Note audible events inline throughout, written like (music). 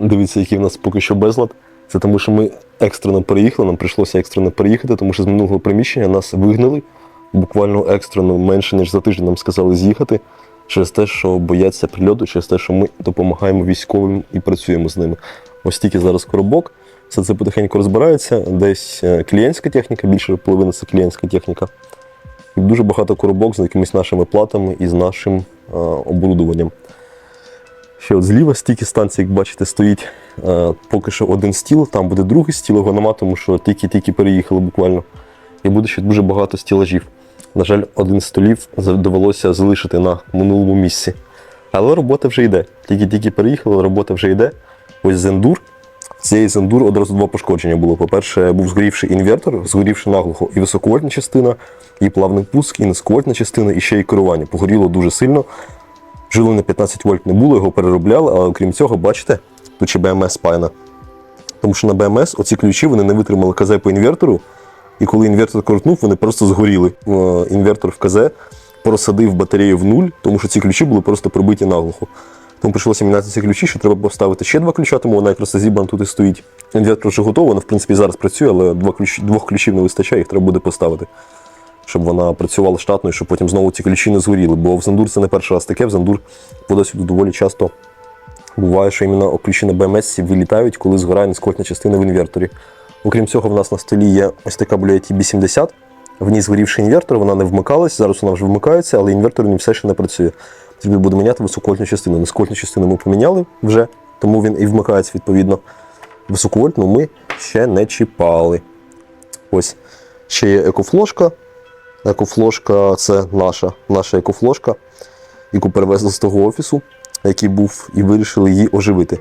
Дивіться, який в нас поки що безлад. Це тому, що ми екстрено переїхали, нам прийшлося екстрено переїхати, тому що з минулого приміщення нас вигнали. Буквально екстрено менше ніж за тиждень нам сказали з'їхати через те, що бояться прильоту, через те, що ми допомагаємо військовим і працюємо з ними. Ось тільки зараз коробок, все це потихеньку розбирається. Десь е, клієнтська техніка, більше половини це клієнтська техніка. І дуже багато коробок з якимись нашими платами і з нашим е, оборудованням. Ще от зліва стільки станцій, як бачите, стоїть е, поки що один стіл, там буде другий стіл, його нема, тому що тільки-тільки переїхали буквально. І буде ще дуже багато стілажів. На жаль, один з столів довелося залишити на минулому місці. Але робота вже йде. Тільки-тільки переїхали, робота вже йде. Ось зендур. Цієї зендур одразу два пошкодження було. По-перше, був згорівший інвертор, згорівши наглухо і високовольтна частина, і плавний пуск, і низьковольтна частина, і ще й керування. Погоріло дуже сильно. Живлення 15 вольт не було, його переробляли, але окрім цього, бачите, тут ще БМС спаяна. Тому що на БМС оці ключі вони не витримали КЗ по інвертору, і коли інвертор крутнув, вони просто згоріли. Е, Інвертор в КЗ просадив батарею в нуль, тому що ці ключі були просто прибиті наглухо. Тому прийшлося міняти ці ключі, що треба поставити ще два ключа, тому вона якраз зібрана тут і стоїть. Інвертор вже готовий, вона в принципі зараз працює, але двох ключів не вистачає, їх треба буде поставити. Щоб вона працювала штатно і щоб потім знову ці ключі не згоріли. Бо в Зандур це не перший раз таке, в Зандур подосвіду доволі часто буває, що іменно ключі на БМС вилітають, коли згорає нескотна частина в інверторі. Окрім цього, в нас на столі є ось така Blue 80 В ній згорівший інвертор, вона не вмикалась, зараз вона вже вмикається, але інвертор не все ще не працює. Потрібно буде міняти високовольтну частину. Низьковольтну частину ми поміняли вже, тому він і вмикається відповідно. Високовольтну ми ще не чіпали. Ось ще є екофлошка. Екофлошка це наша, наша екофлошка, яку перевезли з того офісу, який був, і вирішили її оживити.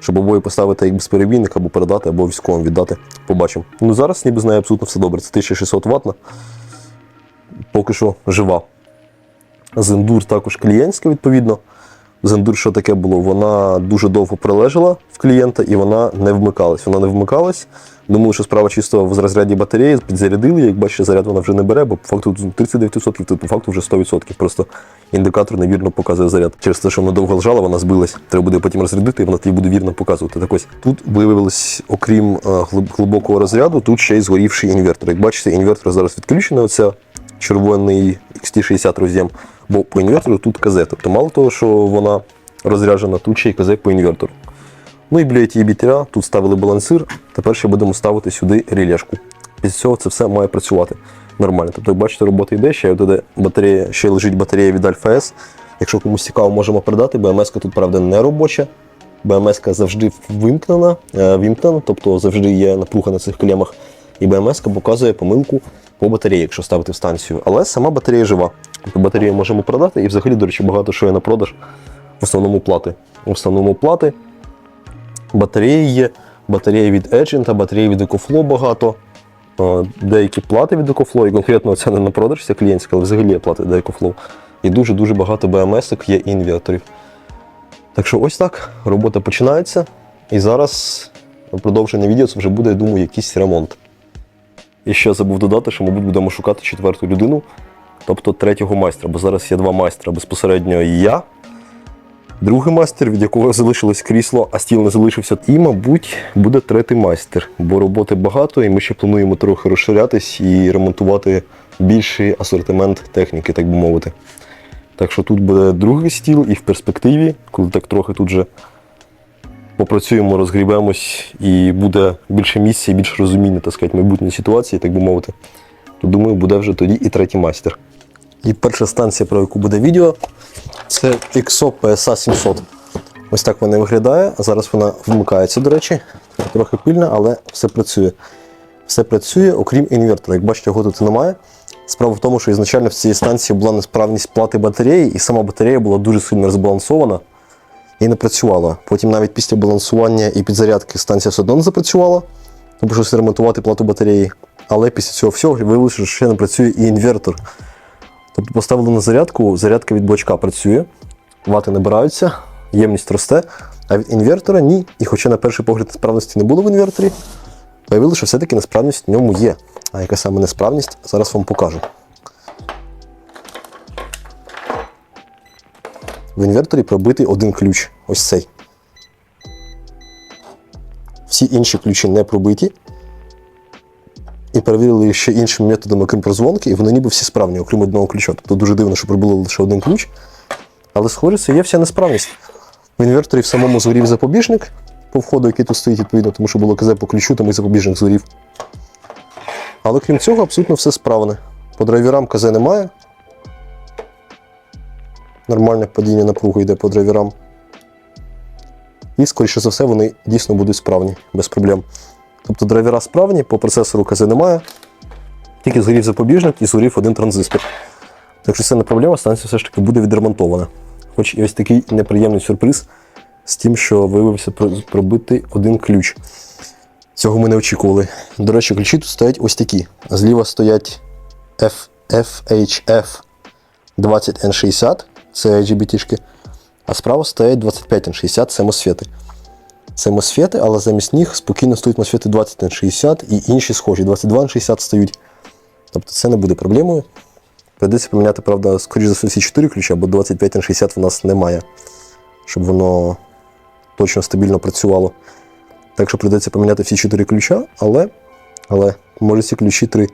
Щоб обоє поставити як безперебійник, або передати, або військовим віддати. Побачимо. Ну зараз ніби з нею абсолютно все добре. Це 1600 ватна. Поки що жива. Зендур також клієнтська, відповідно. Зендур, що таке було? Вона дуже довго пролежала в клієнта і вона не вмикалась. Вона не вмикалась. Думали, що справа чисто в розряді батареї, підзарядили. Як бачите, заряд вона вже не бере, бо по факту 39%, тут по факту вже 100%. Просто індикатор невірно показує заряд. Через те, що вона довго лежала, вона збилась. Треба буде потім розрядити, і вона тоді буде вірно показувати. Так ось тут виявилось, окрім е, глибокого розряду, тут ще й згорівший інвертор. Як бачите, інвертор зараз відключений. Оця червоний XT60 роз'єм, бо по інвертору тут КЗ. Тобто, мало того, що вона розряджена, тут ще й КЗ по інвертору. Ну і біля тієї тут ставили балансир, тепер ще будемо ставити сюди релешку. Після цього це все має працювати нормально. Тобто, як бачите, робота йде, ще туди батарея, ще лежить батарея від Alpha S. Якщо комусь цікаво, можемо передати. БМС тут, правда, не робоча. БМС завжди вимкнена, е, вімкнена, тобто завжди є напруга на цих клемах. І БМС показує помилку по батареї, якщо ставити в станцію. Але сама батарея жива. Батарею можемо продати, і взагалі, до речі, багато що є на продаж. В основному плати. В основному плати. Батареї є, батареї від Agent, батареї від EcoFlow багато. Е, Деякі плати від EcoFlow, і конкретно це не на продаж, це клієнтська, але взагалі є плати до EcoFlow. І дуже-дуже багато BMS є і інверторів. Так що ось так, робота починається. І зараз продовження відео це вже буде, я думаю, якийсь ремонт. І ще забув додати, що, мабуть, будемо шукати четверту людину, тобто третього майстра, бо зараз є два майстра безпосередньо я, другий майстер, від якого залишилось крісло, а стіл не залишився. І, мабуть, буде третій майстер, бо роботи багато, і ми ще плануємо трохи розширятись і ремонтувати більший асортимент техніки, так би мовити. Так що тут буде другий стіл, і в перспективі, коли так трохи тут же попрацюємо, розгрібемось, і буде більше місця і більше розуміння, так сказати, майбутньої ситуації, так би мовити, то думаю, буде вже тоді і третій майстер. І перша станція, про яку буде відео, це XO PSA 700. Ось так вона виглядає. Зараз вона вмикається, до речі. Трохи пильна, але все працює. Все працює, окрім інвертора. Як бачите, його тут немає. Справа в тому, що ізначально в цій станції була несправність плати батареї, і сама батарея була дуже сильно розбалансована і не працювала. Потім навіть після балансування і підзарядки станція все одно не запрацювала, тому що ремонтувати плату батареї. Але після цього всього виявилося, що ще не працює і інвертор. Тобто поставили на зарядку, зарядка від блочка працює, вати набираються, ємність росте, а від інвертора ні. І хоча на перший погляд несправності не було в інверторі, виявилося, що все-таки несправність в ньому є. А яка саме несправність, зараз вам покажу. В інверторі пробитий один ключ. Ось цей. всі інші ключі не пробиті. І перевірили ще іншими методами, крім прозвонки, і вони ніби всі справні, окрім одного ключа. Тобто дуже дивно, що пробили лише один ключ. Але схоже, це є вся несправність. В інверторі в самому згорів запобіжник по входу, який тут стоїть, відповідно, тому що було КЗ по ключу, тому і запобіжник згорів. Але крім цього, абсолютно все справне. По драйверам КЗ немає. Нормальне падіння напруги йде по драйверам. І, скоріше за все, вони дійсно будуть справні, без проблем. Тобто драйвера справні, по процесору КЗ немає. Тільки згорів запобіжник і згорів один транзистор. Так що це не проблема, станція все ж таки буде відремонтована. Хоч і ось такий неприємний сюрприз з тим, що виявився про- пробитий один ключ. Цього ми не очікували. До речі, ключі тут стоять ось такі. Зліва стоять F- FHF 20N60, це IGBT-шки, а справа стоять 25N60, це MOSFET. Це MOSFET, але замість них спокійно стоять MOSFET 20N60 і інші схожі. 22N60 стоять. Тобто це не буде проблемою. Придеться поміняти, правда, скоріш за все, всі 4 ключі, бо 25N60 в нас немає, щоб воно точно стабільно працювало. Так що придеться поміняти всі 4 ключа, але, але може ці ключі 3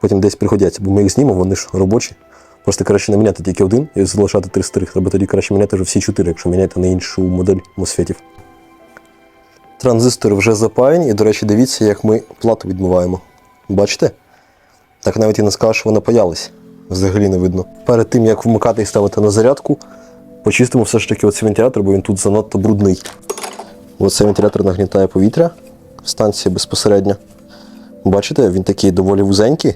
потім десь пригодяться, бо ми їх знімемо, вони ж робочі. Просто краще не міняти тільки один і залишати три старих. Треба тоді краще міняти вже всі чотири, якщо міняти на іншу модель мосфетів. Транзистори вже запаяні, і, до речі, дивіться, як ми плату відмиваємо. Бачите? Так навіть і не скажеш, що вона паялась. Взагалі не видно. Перед тим, як вмикати і ставити на зарядку, почистимо все ж таки оцей вентилятор, бо він тут занадто брудний. Оцей вентилятор нагнітає повітря в станції безпосередньо. Бачите, він такий доволі вузенький,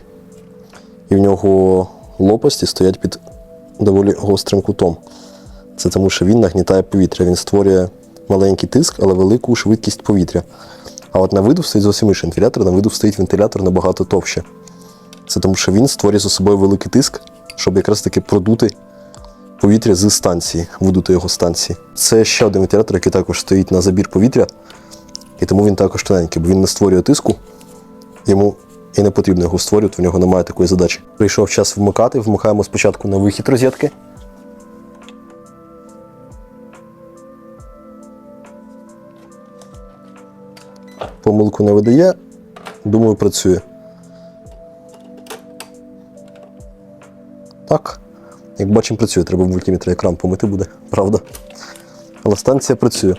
і в нього лопасті стоять під доволі гострим кутом. Це тому, що він нагнітає повітря. Він створює маленький тиск, але велику швидкість повітря. А от на видув стоїть зовсім інший вентилятор, на видув стоїть вентилятор набагато товще. Це тому, що він створює за собою великий тиск, щоб якраз таки продути повітря з станції, видути його станції. Це ще один вентилятор, який також стоїть на забір повітря, і тому він також тоненький, бо він не створює тиску, йому і не потрібно його створювати, в нього немає такої задачі. Прийшов час вмикати, вмикаємо спочатку на вихід розетки. Помилку не видає, думаю, працює. Так. Як бачимо, працює, треба в мультиметрі екран помити буде, правда. Але станція працює.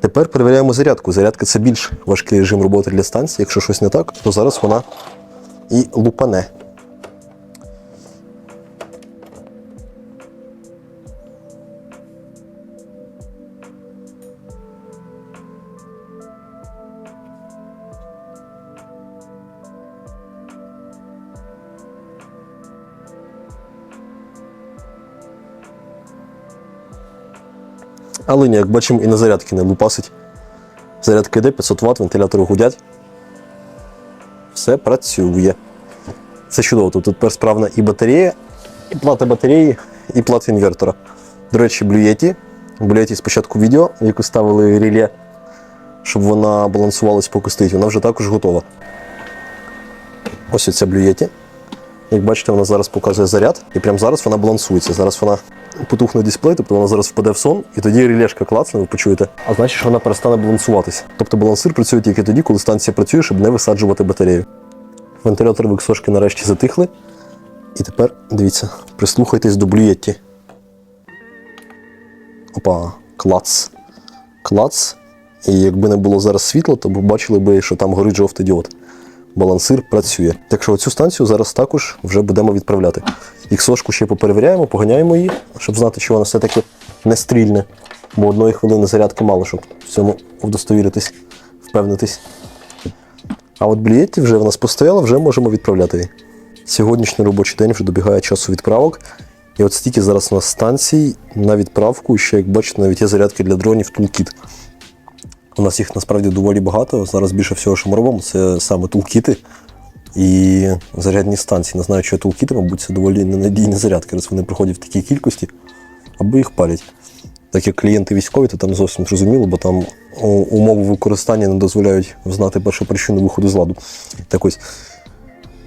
Тепер перевіряємо зарядку. Зарядка це більш важкий режим роботи для станції. Якщо щось не так, то зараз вона і лупане. Але ні, як бачимо, і на зарядки не лупасить. Зарядка йде 500 Вт, вентилятори гудять. Все працює. Це чудово. Тут тепер справна і батарея, і плата батареї, і плата інвертора. До речі, блюєті. Блюєті спочатку відео, яку ставили реле, щоб вона балансувалась, поки стоїть. Вона вже також готова. Ось оця блюєті. Як бачите, вона зараз показує заряд, і прямо зараз вона балансується. Зараз вона потухне дисплей, тобто вона зараз впаде в сон, і тоді релешка клацне, ви почуєте. А значить, що вона перестане балансуватися. Тобто балансир працює тільки тоді, коли станція працює, щоб не висаджувати батарею. Вентилятори виксошки нарешті затихли. І тепер дивіться, прислухайтесь до блюєтті. Опа, клац. Клац. І якби не було зараз світла, то б бачили би, що там горить жовтий діод. Балансир працює. Так що цю станцію зараз також вже будемо відправляти. Іксошку ще поперевіряємо, поганяємо її, щоб знати, що вона все-таки не стрільне. Бо одної хвилини зарядки мало, щоб в цьому удостовіритись, впевнитись. А от блієтті вже в нас постояла, вже можемо відправляти її. Сьогоднішній робочий день вже добігає часу відправок. І от стільки зараз у нас станцій на відправку, ще як бачите, навіть є зарядки для дронів Toolkit. У нас їх насправді доволі багато. Зараз більше всього, що ми робимо, це саме тулкіти і зарядні станції. Не знаю, що тулкіти, мабуть, це доволі ненадійні зарядки, раз вони приходять в такій кількості, або їх палять. Так як клієнти військові, то там зовсім зрозуміло, бо там умови використання не дозволяють знати першу причину виходу з ладу. Так ось,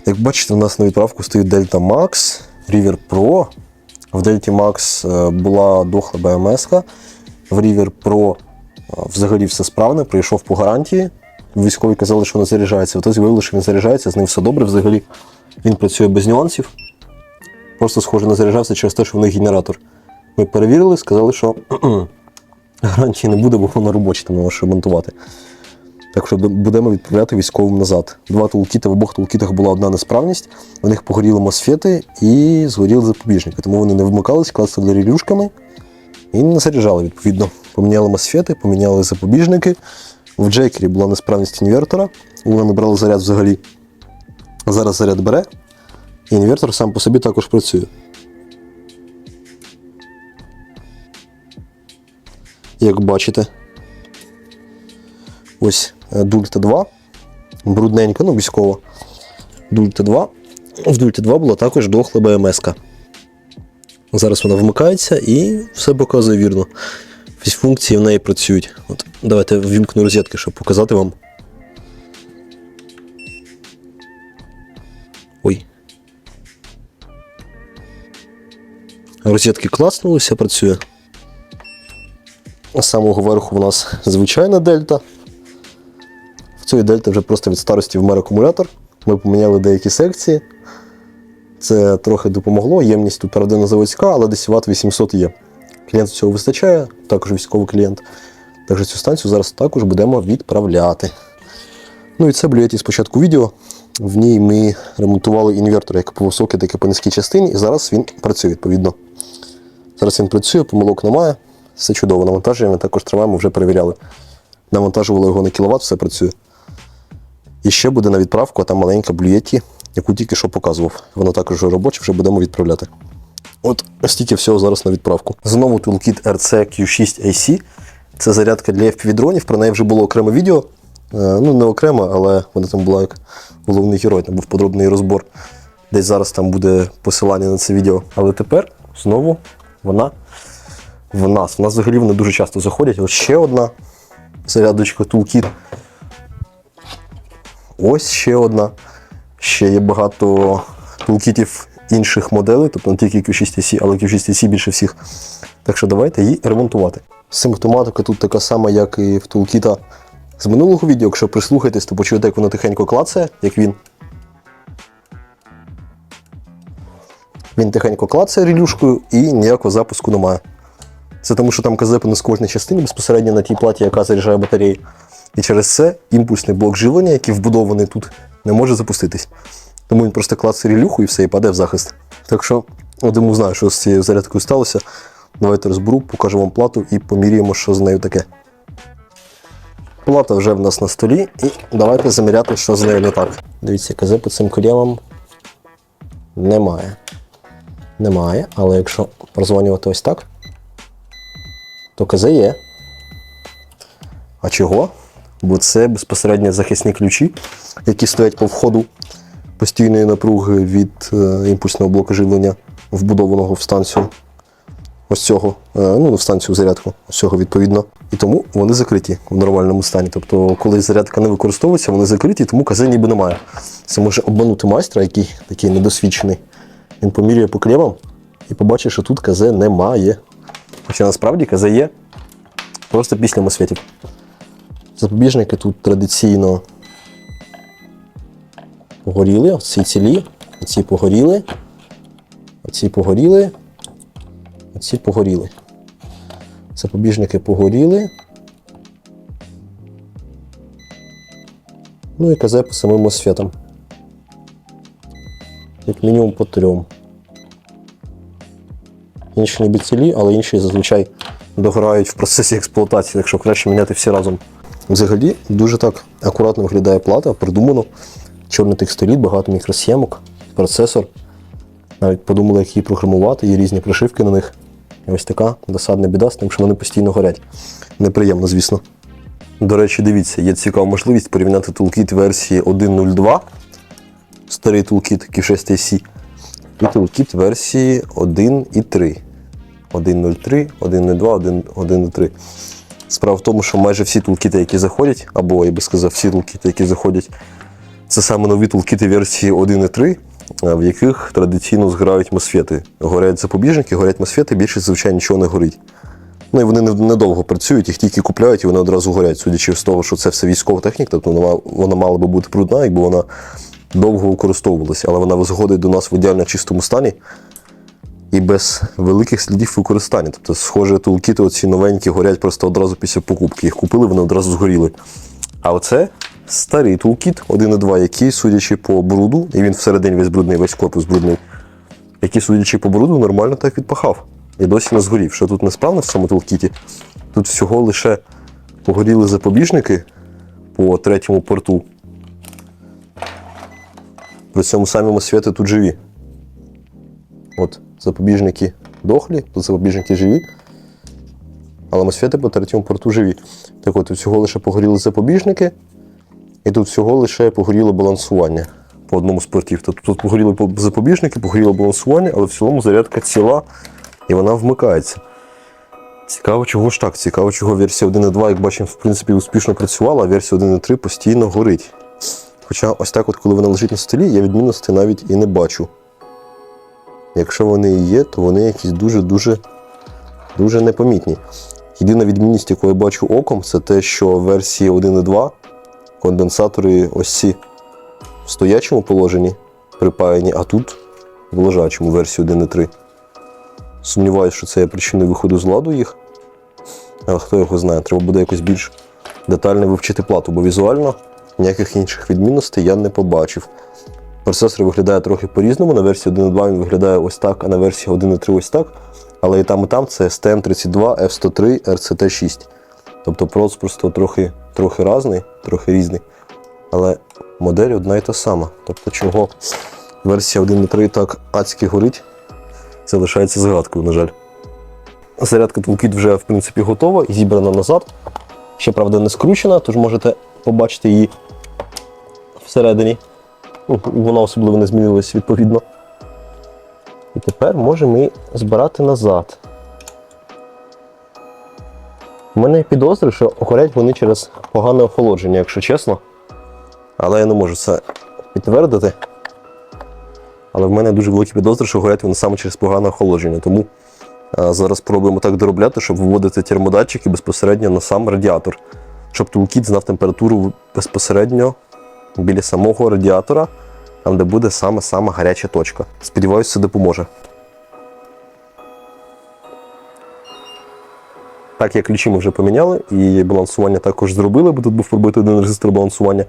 як бачите, у нас на відправку стоїть Delta Max, River Pro. В Delta Max е, була дохла БМС, в River Pro взагалі все справне, прийшов по гарантії. Військові казали, що не заряджається. Хтось виявили, що він заряджається, з ним все добре. Взагалі він працює без нюансів. Просто схоже не заряджався через те, що в них генератор. Ми перевірили, сказали, що (clears throat) гарантії не буде, бо воно робоче, тому що монтувати. Так що будемо відправляти військовим назад. Два тулкіти, в обох тулкітах була одна несправність. В них погоріли мосфети і згоріли запобіжники. Тому вони не вмикались, клацали релюшками і не заряджали, відповідно. Поміняли мосфети, поміняли запобіжники. В джекері була несправність інвертора, вона не брала заряд взагалі. Зараз заряд бере, і інвертор сам по собі також працює. Як бачите, ось е, Дульта 2, брудненька, ну військова. Дульта 2. В Дульті 2 була також дохла БМС. Зараз вона вмикається і все показує вірно. Всі функції в неї працюють. От, давайте ввімкну розетки, щоб показати вам. Ой. Розетки клацнули, все працює. З самого верху у нас звичайна дельта. В цій дельті вже просто від старості вмер акумулятор. Ми поміняли деякі секції. Це трохи допомогло. Ємність тут правда не заводська, але десь Вт 800 є. Клієнту цього вистачає, також військовий клієнт. Також цю станцію зараз також будемо відправляти. Ну і це блюєті з початку відео. В ній ми ремонтували інвертор як по високій, так і по низькій частині, і зараз він працює відповідно. Зараз він працює, помилок немає, все чудово. Навантаження також триваємо, вже перевіряли. Навантажували його на кіловат, все працює. І ще буде на відправку, а там маленька блюєті, яку тільки що показував. Вона також вже робоча, вже будемо відправляти. От стільки всього зараз на відправку. Знову Toolkit RC Q6 AC. Це зарядка для FPV-дронів, про неї вже було окреме відео. Е, Ну, не окремо, але вона там була як головний герой, там був подробний розбор. Десь зараз там буде посилання на це відео. Але тепер знову вона в нас. В нас взагалі вони дуже часто заходять. Ось ще одна зарядочка Toolkit. Ось ще одна. Ще є багато тулкітів інших моделей, тобто не тільки Q6C, але Q6C більше всіх. Так що давайте її ремонтувати. Симптоматика тут така сама, як і в тулкіта з минулого відео. Якщо прислухаєтесь, то почуєте, як воно тихенько клацає, як він. Він тихенько клацає релюшкою і ніякого запуску немає. Це тому, що там не з кожної частини безпосередньо на тій платі, яка заряджає батареї. І через це імпульсний блок живлення, який вбудований тут, не може запуститись. Тому він просто клацає релюху і все, і паде в захист. Так що, Диму знаю, що з цією зарядкою сталося. Давайте розберу, покажу вам плату і поміряємо, що з нею таке. Плата вже в нас на столі, і давайте заміряти, що з нею не так. Дивіться, КЗ по цим клемам немає. Немає, але якщо прозвонювати ось так, то КЗ є. А чого? Бо це безпосередньо захисні ключі, які стоять по входу постійної напруги від е, імпульсного блоку живлення, вбудованого в станцію. Ось цього, е, ну, в станцію зарядку, ось цього відповідно. І тому вони закриті в нормальному стані. Тобто, коли зарядка не використовується, вони закриті, тому кази ніби немає. Це може обманути майстра, який такий недосвідчений. Він поміряє по клемам і побачить, що тут КЗ немає. Хоча насправді КЗ є просто після мосфетів. Запобіжники тут традиційно погоріли, оці цілі, оці погоріли, оці погоріли, оці погоріли. Запобіжники погоріли. Ну і КЗ по самим мосфетам. Як мінімум по трьом. Інші ніби цілі, але інші зазвичай догорають в процесі експлуатації, якщо краще міняти всі разом. Взагалі дуже так акуратно виглядає плата, продумано. Чорний текстиліт, багато мікросхемок, процесор. Навіть подумали, як її програмувати, є різні прошивки на них. І ось така досадна біда з тим, що вони постійно горять. Неприємно, звісно. До речі, дивіться, є цікава можливість порівняти тулкіт версії 1.02, старий тулкіт Q6AC, і тулкіт версії 1.3. 1.03, 1.02, 1.3. Справа в тому, що майже всі тулкіти, які заходять, або я би сказав, всі тулкіти, які заходять, це саме нові тулкіти версії 1.3, е, в яких традиційно згорають мосфети. Горять запобіжники, горять мосфети, більше, звичайно, нічого не горить. Ну і вони недовго працюють, їх тільки купляють і вони одразу горять, судячи з того, що це все військова техніка, тобто вона, вона мала би бути брудна, якби вона довго використовувалася, але вона заходить до нас в ідеально чистому стані і без великих слідів використання. Тобто, схоже, тулкіти оці новенькі горять просто одразу після покупки. Їх купили, вони одразу згоріли. А оце старий тулкіт 1.2, який, судячи по бруду, і він всередині весь брудний, весь корпус брудний, який, судячи по бруду, нормально так відпахав. І досі не згорів. Що тут несправно в цьому тулкіті? Тут всього лише погоріли запобіжники по третьому порту. При цьому самі мосфети тут живі. От, запобіжники дохлі, тут запобіжники живі. Але мосфети по третьому порту живі. Так от, всього лише погоріли запобіжники, і тут всього лише погоріло балансування по одному з портів. Тобто тут погоріли запобіжники, погоріло балансування, але в цілому зарядка ціла і вона вмикається. Цікаво, чого ж так. Цікаво, чого версія 1.2, як бачимо, в принципі, успішно працювала, а версія 1.3 постійно горить. Хоча ось так, от, коли вона лежить на столі, я відмінностей навіть і не бачу. Якщо вони і є, то вони якісь дуже-дуже дуже непомітні. Єдина відмінність, яку я бачу оком, це те, що версії 1.2 конденсатори ось ці в стоячому положенні припаяні, а тут в лежачому версії 1.3. Сумніваюся, що це є причиною виходу з ладу їх. Але хто його знає, треба буде якось більш детально вивчити плату, бо візуально ніяких інших відмінностей я не побачив. Процесор виглядає трохи по-різному. На версії 1.2 він виглядає ось так, а на версії 1.3 ось так. Але і там, і там це STM32, F103, RCT6. Тобто прос просто трохи, трохи різний, трохи різний. Але модель одна і та сама. Тобто, чого версія 1.3 так адськи горить, це лишається згадкою, на жаль. Зарядка Toolkit вже в принципі готова і зібрана назад. Ще, правда, не скручена, тож можете побачити її всередині. Ну, вона особливо не змінилась відповідно. І тепер можемо її збирати назад. У мене підозри, що горять вони через погане охолодження, якщо чесно. Але я не можу це підтвердити. Але в мене дуже великі підозри, що горять вони саме через погане охолодження. Тому а, зараз спробуємо так доробляти, щоб виводити термодатчики безпосередньо на сам радіатор. Щоб тулкіт знав температуру безпосередньо біля самого радіатора, там, де буде саме-саме гаряча точка. Сподіваюся, це допоможе. Так, як ключі ми вже поміняли, і балансування також зробили, бо тут був пробитий один резистор балансування.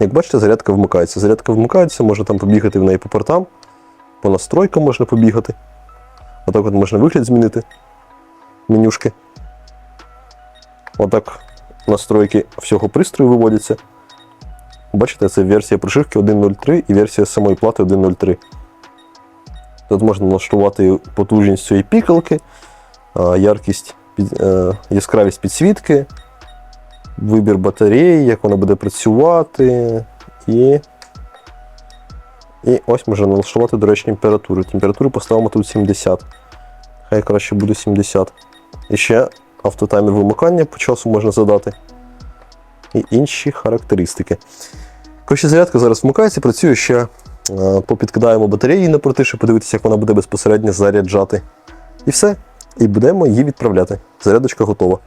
Як бачите, зарядка вмикається. Зарядка вмикається, можна там побігати в неї по портам, по настройкам можна побігати. Отак от можна вигляд змінити менюшки. Отак настройки всього пристрою виводяться. Бачите, це версія прошивки 1.03 і версія самої плати 1.03. Тут можна налаштувати потужність цієї пікалки, яркість, е, яскравість підсвітки, вибір батареї, як вона буде працювати. І, і ось можна налаштувати, до речі, температуру. Температуру поставимо тут 70. Хай краще буде 70. І ще автотаймер вимикання по часу можна задати. І інші характеристики. Коротше, зарядка зараз вмикається, працює ще. е, Попідкидаємо батареї на щоб подивитися, як вона буде безпосередньо заряджати. І все. І будемо її відправляти. Зарядочка готова.